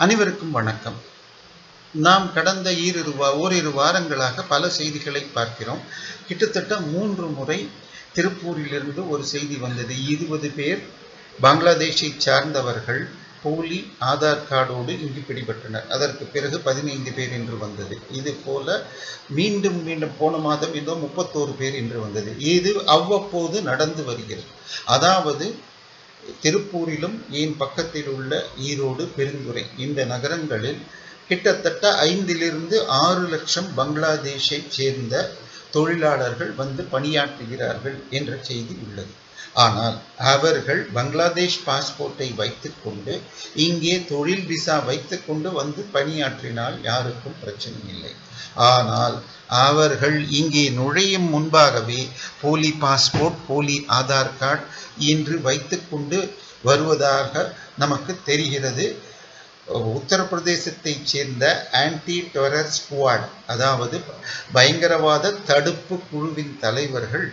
அனைவருக்கும் வணக்கம். நாம் கடந்த ஈரிரு வா ஓரிரு வாரங்களாக பல செய்திகளை பார்க்கிறோம். கிட்டத்தட்ட மூன்று முறை திருப்பூரிலிருந்து ஒரு செய்தி வந்தது. இருபது பேர் பங்களாதேஷை சார்ந்தவர்கள் போலி ஆதார் கார்டோடு இங்கு பிடிபட்டனர். அதற்கு பிறகு பதினைந்து பேர் என்று வந்தது. இது போல மீண்டும் மீண்டும் போன மாதம் இதோ முப்பத்தோரு பேர் என்று வந்தது. இது அவ்வப்போது நடந்து வருகிறது. அதாவது திருப்பூரிலும் ஏன் பக்கத்தில் உள்ள ஈரோடு பெருந்துறை இந்த நகரங்களில் கிட்டத்தட்ட ஐந்திலிருந்து ஆறு லட்சம் பங்களாதேஷை சேர்ந்த தொழிலாளர்கள் வந்து பணியாற்றுகிறார்கள் என்ற செய்தி உள்ளது. ஆனால் அவர்கள் பங்களாதேஷ் பாஸ்போர்ட்டை வைத்துக்கொண்டு இங்கே தொழில் விசா வைத்துக்கொண்டு வந்து பணியாற்றினால் யாருக்கும் பிரச்சனை இல்லை. ஆனால் அவர்கள் இங்கே நுழையும் முன்பாகவே போலி பாஸ்போர்ட் போலி ஆதார் கார்டு என்று வைத்துக்கொண்டு வருவதாக நமக்கு தெரிகிறது. உத்தரப்பிரதேசத்தைச் சேர்ந்த ஆன்டி டெரர் ஸ்குவாட் அதாவது பயங்கரவாத தடுப்பு குழுவின் தலைவர்கள்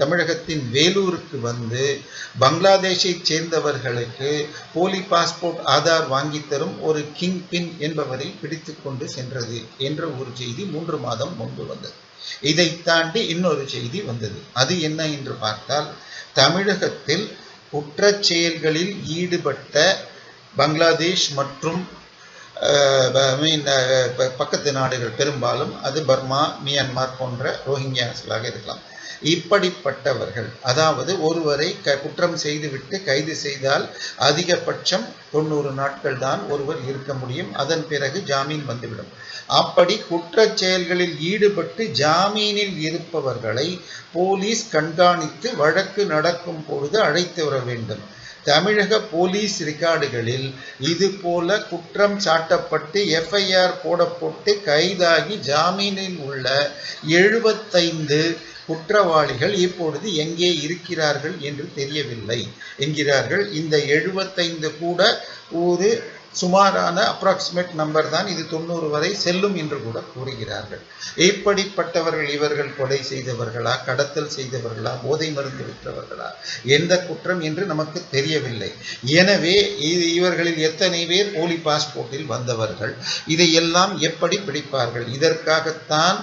தமிழகத்தின் வேலூருக்கு வந்து பங்களாதேஷை சேர்ந்தவர்களுக்கு போலி பாஸ்போர்ட் ஆதார் வாங்கி தரும் ஒரு கிங் பின் என்பவரை பிடித்து கொண்டு சென்றது என்ற ஒரு செய்தி மூன்று மாதம் முன்பு வந்தது. இதை தாண்டி இன்னொரு செய்தி வந்தது. அது என்ன என்று பார்த்தால் தமிழகத்தில் குற்றச் செயல்களில் ஈடுபட்ட பங்களாதேஷ் மற்றும் பக்கத்து நாடுகள் பெரும்பாலும் அது பர்மா மியான்மார் போன்ற ரோஹிங்கியாஸ்களாக இருக்கலாம். இப்படிப்பட்டவர்கள். அதாவது ஒருவரை க குற்றம் செய்துவிட்டு கைது செய்தால் அதிகபட்சம் தொண்ணூறு நாட்கள் தான் ஒருவர் இருக்க முடியும். அதன் பிறகு ஜாமீன் வந்துவிடும். அப்படி குற்ற செயல்களில் ஈடுபட்டு ஜாமீனில் இருப்பவர்களை போலீஸ் கண்காணித்து வழக்கு நடக்கும் பொழுது அழைத்து வர வேண்டும். தமிழக போலீஸ் ரெக்கார்டுகளில் இது போல குற்றம் சாட்டப்பட்டு எஃப்ஐஆர் போடப்பட்டு கைதாகி ஜாமீனில் உள்ள எழுபத்தைந்து குற்றவாளிகள் இப்பொழுது எங்கே இருக்கிறார்கள் என்று தெரியவில்லை. என்கிறார்கள் இந்த எழுபத்தைந்து கூட ஒரு சுமாரான அப்ராக்சிமேட் நம்பர் தான் இது தொண்ணூறு வரை செல்லும் என்று கூட கூறுகிறார்கள். இப்படிப்பட்டவர்கள் இவர்கள் கொலை செய்தவர்களா கடத்தல் செய்தவர்களா போதை மருந்து விற்றவர்களா? எந்த குற்றம் என்று நமக்கு தெரியவில்லை. எனவே இது இவர்களில் எத்தனை பேர் போலி பாஸ்போர்ட்டில் வந்தவர்கள்? இதையெல்லாம் எப்படி பிடிப்பார்கள்? இதற்காகத்தான்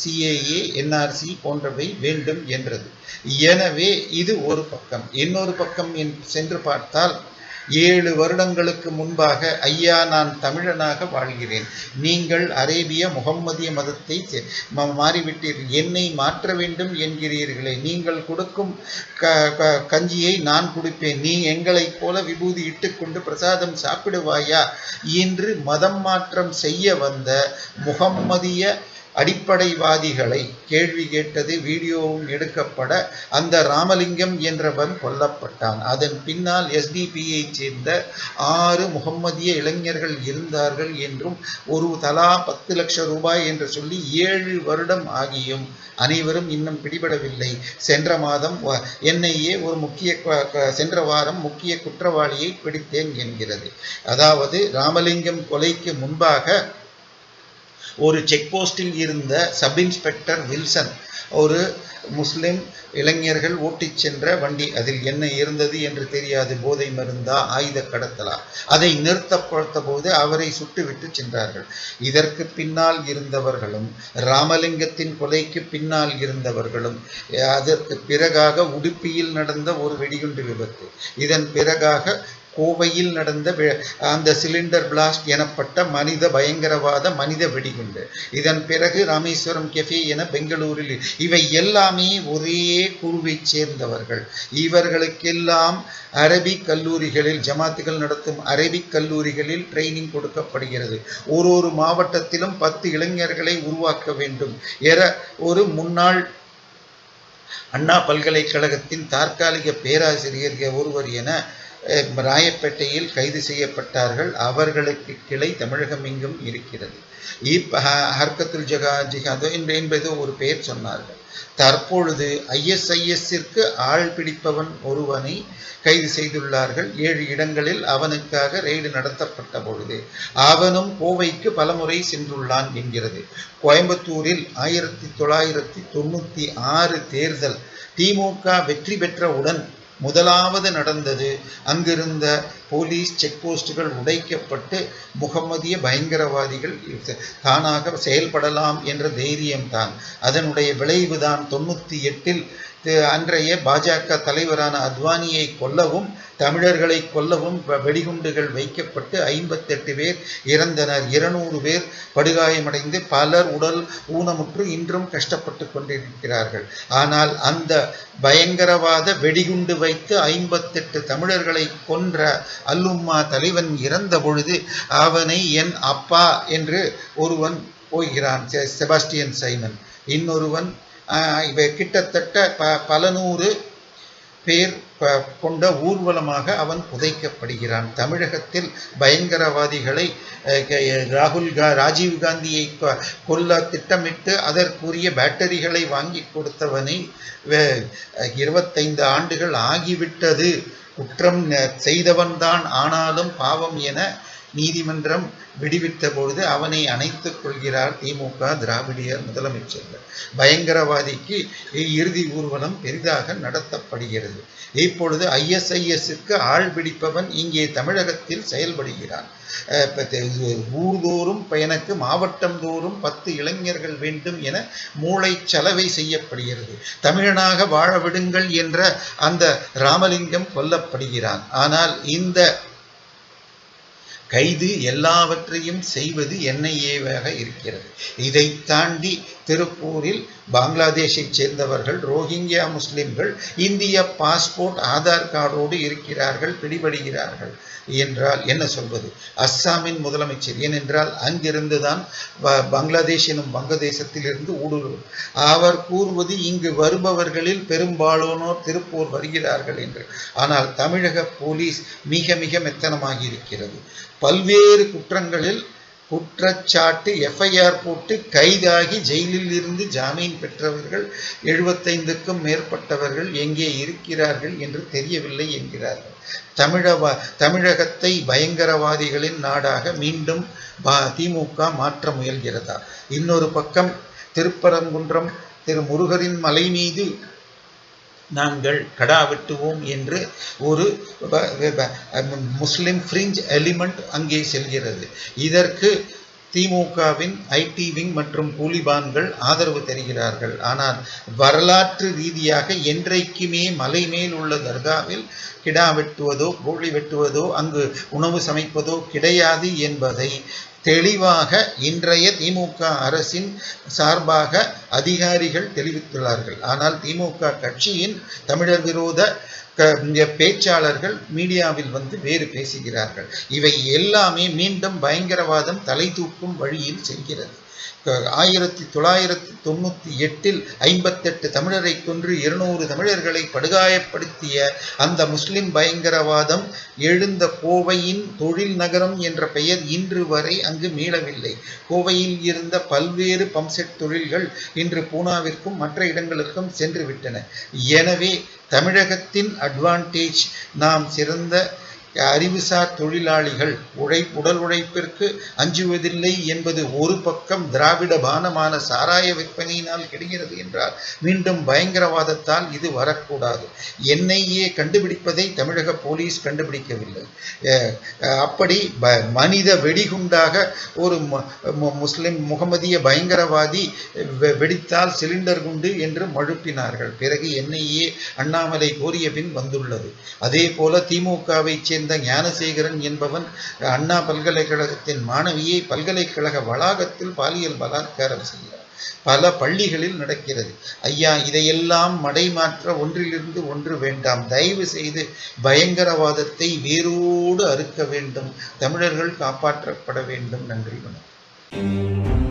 சிஏஏ என்ஆர்சி போன்றவை வேண்டும் என்றது. எனவே இது ஒரு பக்கம். இன்னொரு பக்கம் சென்று பார்த்தால் ஏழு வருடங்களுக்கு முன்பாக ஐயா நான் தமிழனாக வாழ்கிறேன். நீங்கள் அரேபிய முகம்மதிய மதத்தை மாறிவிட்டீர்கள் என்னை மாற்ற வேண்டும் என்கிறீர்களே. நீங்கள் கொடுக்கும் க கஞ்சியை நான் குடிப்பேன். நீ எங்களைப் போல விபூதி இட்டுக்கொண்டு பிரசாதம் சாப்பிடுவாயா? என்று மதம் மாற்றம் செய்ய வந்த முகம்மதிய அடிப்படைவாதிகளை கேள்வி கேட்டது வீடியோவும் எடுக்கப்பட அந்த ராமலிங்கம் என்றவன் கொல்லப்பட்டான். அதன் பின்னால் எஸ்டிபியை சேர்ந்த ஆறு முகம்மதிய இளைஞர்கள் இருந்தார்கள் என்றும் ஒரு தலா பத்து லட்சம் ரூபாய் என்று சொல்லி ஏழு வருடம் ஆகியும் அனைவரும் இன்னும் பிடிபடவில்லை. சென்ற மாதம் என்ஐஏ ஒரு முக்கிய சென்ற வாரம் முக்கிய குற்றவாளியை பிடித்தேன் என்கிறது. அதாவது ராமலிங்கம் கொலைக்கு முன்பாக ஒரு செக் போஸ்டில் இருந்த சப் இன்ஸ்பெக்டர் வில்சன் ஒரு முஸ்லிம் இளைஞர்கள் ஓட்டிச் சென்ற வண்டி அதில் என்ன இருந்தது என்று தெரியாது போதை மருந்தா ஆயுத கடத்தலா? அதை நிறுத்தப்படுத்த போது அவரை சுட்டுவிட்டு சென்றார்கள். இதற்கு பின்னால் இருந்தவர்களும் ராமலிங்கத்தின் கொலைக்கு பின்னால் இருந்தவர்களும் அதற்கு பிறகாக உடுப்பியில் நடந்த ஒரு வெடிகுண்டு விபத்து. இதன் பிறகாக கோவையில் நடந்த அந்த சிலிண்டர் பிளாஸ்ட் எனப்பட்ட மனித பயங்கரவாத மனித வெடிகுண்டு. இதன் பிறகு ராமேஸ்வரம் கெஃபே என பெங்களூரில் இவை எல்லாமே ஒரே குழுவைச் சேர்ந்தவர்கள். இவர்களுக்கெல்லாம் அரபிக் கல்லூரிகளில் ஜமாத்துகள் நடத்தும் அரபிக் கல்லூரிகளில் ட்ரைனிங் கொடுக்கப்படுகிறது. ஒரு ஒரு மாவட்டத்திலும் பத்து இளைஞர்களை உருவாக்க வேண்டும் என ஒரு முன்னாள் அண்ணா பல்கலைக்கழகத்தின் தற்காலிக பேராசிரியர் ஒருவர் என ராயப்பேட்டையில் கைது செய்யப்பட்டார்கள். அவர்களுக்கு கிளை தமிழகம் எங்கும் இருக்கிறது. இப் ஹர்கத்துல் ஜகா ஜிஹாதோ என்பது ஒரு பெயர் சொன்னார்கள். தற்பொழுது ஐஎஸ்ஐஎஸ்ஸிற்கு ஆள் பிடிப்பவன் ஒருவனை கைது செய்துள்ளார்கள். ஏழு இடங்களில் அவனுக்காக ரெய்டு நடத்தப்பட்ட பொழுது அவனும் கோவைக்கு பலமுறை சென்றுள்ளான் என்கிறது. கோயம்புத்தூரில் ஆயிரத்தி தொள்ளாயிரத்தி தொண்ணூற்றி ஆறு தேர்தல் திமுக வெற்றி பெற்றவுடன் முதலாவது நடந்தது. அங்கிருந்த போலீஸ் செக் போஸ்டுகள் உடைக்கப்பட்டு முகமதிய பயங்கரவாதிகள் தானாக செயல்படலாம் என்ற தைரியம்தான். அதனுடைய விளைவுதான் தொண்ணூற்றி எட்டில் அன்றைய பாஜக தலைவரான அத்வானியை கொல்லவும் தமிழர்களை கொல்லவும் வெடிகுண்டுகள் வைக்கப்பட்டு ஐம்பத்தெட்டு பேர் இறந்தனர். இருநூறு பேர் படுகாயமடைந்து பலர் உடல் ஊனமுற்று இன்றும் கஷ்டப்பட்டு கொண்டிருக்கிறார்கள். ஆனால் அந்த பயங்கரவாத வெடிகுண்டு வைத்து ஐம்பத்தெட்டு தமிழர்களை கொன்ற அல்லும்மா தலைவன் இறந்த பொழுது அவனை என் அப்பா என்று ஒருவன் போகிறான் செபாஸ்டியன் சைமன். இன்னொருவன் இவை கிட்டத்தட்ட ப பல நூறு பேர் கொண்ட ஊர்வலமாக அவன் புதைக்கப்படுகிறான். தமிழகத்தில் பயங்கரவாதிகளை ராகுல் கா ராஜீவ் காந்தியை கொல்ல திட்டமிட்டு அதற்குரிய பேட்டரிகளை வாங்கி கொடுத்தவனை இருபத்தைந்து ஆண்டுகள் ஆகிவிட்டது. குற்றம் செய்தவன்தான் ஆனாலும் பாவம் என நீதிமன்றம் விடுவித்த பொழுது அவனை அணைத்துக் கொள்கிறார் திமுக திராவிடியர் முதலமைச்சர்கள். பயங்கரவாதிக்கு இறுதி ஊர்வலம் பெரிதாக நடத்தப்படுகிறது. இப்பொழுது ஐஎஸ்ஐஎஸ்க்கு ஆள் பிடிப்பவன் இங்கே தமிழகத்தில் செயல்படுகிறான். ஊர்தோறும் பயனுக்கு மாவட்டம் தோறும் பத்து இளைஞர்கள் வேண்டும் என மூளை சலவை செய்யப்படுகிறது. தமிழனாக வாழ விடுங்கள் என்ற அந்த ராமலிங்கம் கொல்லப்படுகிறான். ஆனால் இந்த கைது எல்லாவற்றையும் செய்வது என்ஐஏவாக இருக்கிறது. இதை தாண்டி திருப்பூரில் பங்களாதேஷைச் சேர்ந்தவர்கள் ரோஹிங்கியா முஸ்லிம்கள் இந்திய பாஸ்போர்ட் ஆதார் கார்டோடு இருக்கிறார்கள் பிடிபடுகிறார்கள் என்றால் என்ன சொல்வது? அஸ்ஸாமின் முதலமைச்சர் ஏனென்றால் அங்கிருந்துதான் பங்களாதேஷ் எனும் வங்கதேசத்திலிருந்து ஊடுருவல் அவர் கூறுவது இங்கு வருபவர்களில் பெரும்பாலானோர் திருப்பூர் வருகிறார்கள் என்று. ஆனால் தமிழக போலீஸ் மிக மிக மெத்தனமாகி இருக்கிறது. பல்வேறு குற்றங்களில் குற்றச்சாட்டு எஃப்ஐஆர் போட்டு கைதாகி ஜெயிலில் இருந்து ஜாமீன் பெற்றவர்கள் எழுபத்தைந்துக்கும் மேற்பட்டவர்கள் எங்கே இருக்கிறார்கள் என்று தெரியவில்லை என்கிறார்கள். தமிழவா தமிழகத்தை பயங்கரவாதிகளின் நாடாக மீண்டும் திமுக மாற்ற முயல்கிறதா? இன்னொரு பக்கம் திருப்பரங்குன்றம் திரு முருகரின் மலை மீது நாங்கள் கடா வெட்டுவோம் என்று ஒரு முஸ்லிம் ஃப்ரிஞ்ச் எலிமெண்ட் அங்கே செல்கிறது. இதற்கு திமுகவின் ஐடி விங் மற்றும் கூலிபான்கள் ஆதரவு தருகிறார்கள். ஆனால் வரலாற்று ரீதியாக என்றைக்குமே மலை மேல் உள்ள தர்காவில் கிடா வெட்டுவதோ கோழி வெட்டுவதோ அங்கு உணவு சமைப்பதோ கிடையாது என்பதை தெளிவாக இன்றைய திமுக அரசின் சார்பாக அதிகாரிகள் தெரிவித்துள்ளார்கள். ஆனால் திமுக கட்சியின் தமிழர் விரோத பேச்சாளர்கள் மீடியாவில் வந்து வேறு பேசுகிறார்கள். இவை எல்லாமே மீண்டும் பயங்கரவாதம் தலை தூக்கும் வழியில் செல்கிறது. ஆயிரத்தி தொள்ளாயிரத்தி தொண்ணூற்றி எட்டில் ஐம்பத்தெட்டு தமிழரை கொன்று இருநூறு தமிழர்களை படுகாயப்படுத்திய அந்த முஸ்லிம் பயங்கரவாதம் எழுந்த கோவையின் தொழில் நகரம் என்ற பெயர் இன்று வரை அங்கு மீளவில்லை. கோவையில் இருந்த பல்வேறு பம்செட் தொழில்கள் இன்று பூனாவிற்கும் மற்ற இடங்களுக்கும் சென்று விட்டன. எனவே தமிழகத்தின் அட்வான்டேஜ் நாம் சிறந்த அறிவுசார் தொழிலாளிகள் உழை உடல் உழைப்பிற்கு அஞ்சுவதில்லை என்பது ஒரு பக்கம் திராவிட பானமான சாராய விற்பனையினால் கிடைக்கிறது என்றால் மீண்டும் பயங்கரவாதத்தால் இது வரக்கூடாது. என்ஐஏ கண்டுபிடிப்பதை தமிழக போலீஸ் கண்டுபிடிக்கவில்லை. அப்படி மனித வெடிகுண்டாக ஒரு முஸ்லிம் முகமதிய பயங்கரவாதி வெடித்தால் சிலிண்டர் குண்டு என்று மழுப்பினார்கள். பிறகு என்ஐஏ அண்ணாமலை கோரிய பின் வந்துள்ளது. அதே போல திமுகவை சேர்ந்த சேர்ந்த ஞானசேகரன் என்பவன் அண்ணா பல்கலைக்கழகத்தின் மாணவியை பல்கலைக்கழக வளாகத்தில் பாலியல் பலாத்காரம் செய்கிறார். பல பள்ளிகளில் நடக்கிறது. ஐயா இதையெல்லாம் மடைமாற்ற ஒன்றிலிருந்து ஒன்று வேண்டாம். தயவு செய்து பயங்கரவாதத்தை வேரோடு அறுக்க வேண்டும். தமிழர்கள் காப்பாற்றப்பட வேண்டும். நன்றி வணக்கம்.